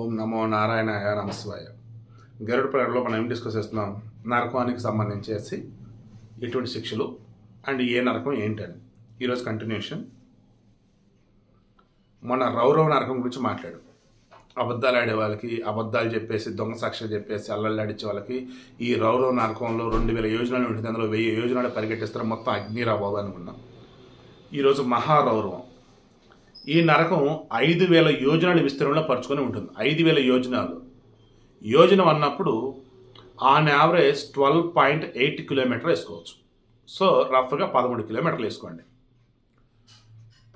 ఓం నమో నారాయణాయ నమస్వాయ. గరుడ ప్రకటనలో మనం ఏం డిస్కస్ చేస్తున్నాం? నరకానికి సంబంధించేసి ఎటువంటి శిక్షలు అండ్ ఏ నరకం ఏంటని. ఈరోజు కంటిన్యూషన్ మన రౌరవ నరకం గురించి మాట్లాడు. అబద్ధాలు ఆడే వాళ్ళకి అబద్ధాలు చెప్పేసి దొంగ సాక్షి చెప్పేసి అల్లల్లాడిచ్చే వాళ్ళకి ఈ రౌరవ నరకంలో రెండు వేల యోజనాలు ఉంటుంది అందులో వెయ్యి యోజనాలు పరిగెట్టిస్తారు మొత్తం అగ్నిరా బాబు అనుకున్నాం ఈరోజు మహారౌరవం. ఈ నరకం ఐదు వేల యోజనాల విస్తీర్ణంలో పరుచుకొని ఉంటుంది. ఐదు వేల యోజనాలు. యోజనం అన్నప్పుడు on average twelve point eight kilometre వేసుకోవచ్చు. సో రఫ్గా పదమూడు కిలోమీటర్లు వేసుకోండి.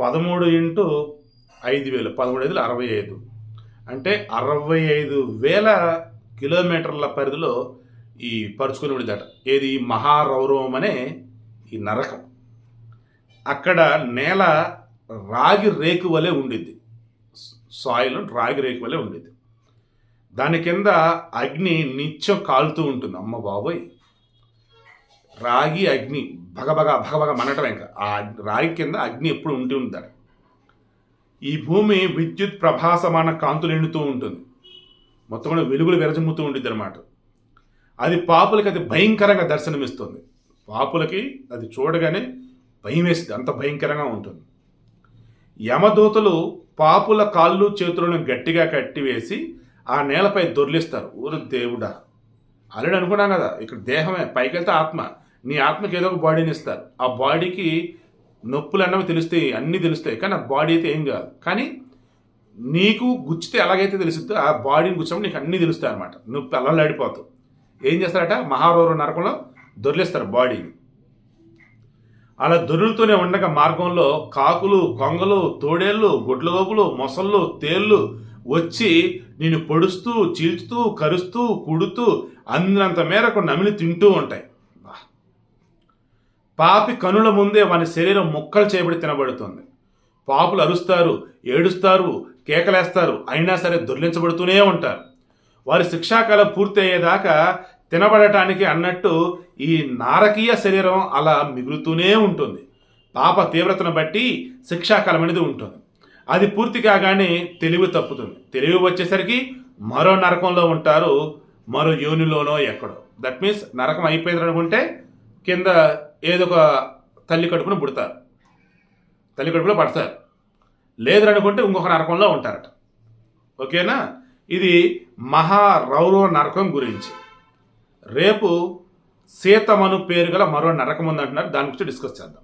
పదమూడు ఇంటూ ఐదు వేలు పదమూడు ఐదులు అరవై ఐదు. అంటే అరవై ఐదు వేల కిలోమీటర్ల పరిధిలో ఈ పరుచుకొని ఉండేదట. ఏది? మహారౌరవం అనే ఈ నరకం. అక్కడ నేల రాగి రేకు వలె ఉండిద్ది. సాయిల్ రాగి రేకు వలె ఉండిద్ది. దాని కింద అగ్ని నిత్యం కాలుతూ ఉంటుంది. అమ్మ బాబోయ్. రాగి అగ్ని భగభగ భగభగ మనటం ఇంకా. ఆ రాగి కింద అగ్ని ఎప్పుడు ఉంటూ ఉంటాడు ఈ భూమి విద్యుత్ ప్రభాసమాన కాంతులు ఎండుతూ ఉంటుంది. మొత్తం కూడా వెలుగులు విరజమ్ముతూ ఉంటుంది అనమాట అది పాపులకి అది భయంకరంగా దర్శనమిస్తుంది. పాపులకి అది చూడగానే భయం వేస్తుంది. అంత భయంకరంగా ఉంటుంది. యమదూతలు పాపుల కాళ్ళు చేతులను గట్టిగా కట్టివేసి ఆ నేలపై దొర్లిస్తారు. ఊరు దేవుడా. అల్లుడు అనుకున్నాం కదా ఇక్కడ దేహమే పైకి వెళ్తే ఆత్మ. నీ ఆత్మకి ఏదో ఒక బాడీని ఇస్తారు. ఆ బాడీకి నొప్పులు అన్నవి తెలుస్తాయి అన్నీ తెలుస్తాయి కానీ ఆ బాడీ అయితే ఏం కాదు. కానీ నీకు గుచ్చితే ఎలాగైతే తెలుస్తుందో ఆ బాడీని గుచ్చినప్పుడు నీకు అన్నీ తెలుస్తాయి అనమాట నొప్పి అల్లలాడిపోతావు ఏం చేస్తారట? మహారోరు నరకంలో దొర్లిస్తారు బాడీని అలా దొరులుతూనే ఉండగా మార్గంలో కాకులు కొంగలు తోడేళ్ళు గుడ్లగోపులు మొసళ్ళు తేళ్ళు వచ్చి నేను పొడుస్తూ చీల్చుతూ కరుస్తూ కుడుతూ అందినంత మేరకు నమిలి తింటూ ఉంటాయి. పాపి కనుల ముందే వాని శరీరం ముక్కలు చేయబడి తినబడుతుంది. పాపులు అరుస్తారు ఏడుస్తారు కేకలేస్తారు అయినా సరే దొర్లించబడుతూనే ఉంటారు. వారి శిక్షాకాలం పూర్తి అయ్యేదాకా తినబడటానికి అన్నట్టు ఈ నారకీయ శరీరం అలా మిగులుతూనే ఉంటుంది. పాప తీవ్రతను బట్టి శిక్షాకాలం అనేది ఉంటుంది. అది పూర్తి కాగానే తెలివి తప్పుతుంది. తెలివి వచ్చేసరికి మరో నరకంలో ఉంటారు మరో యోనిలోనో ఎక్కడో. దట్ మీన్స్ నరకం అయిపోయింది అనుకుంటే కింద ఏదో ఒక తల్లి కడుపును పుడతారు. తల్లి కడుపులో పడతారు. లేదు అనుకుంటే ఇంకొక నరకంలో ఉంటారట. ఓకేనా? ఇది మహారౌరవ నరకం గురించి. రేపు సీతమను పేరు గల మరో నరకం ఉందంటున్నారు దాని గురించి డిస్కస్ చేద్దాం.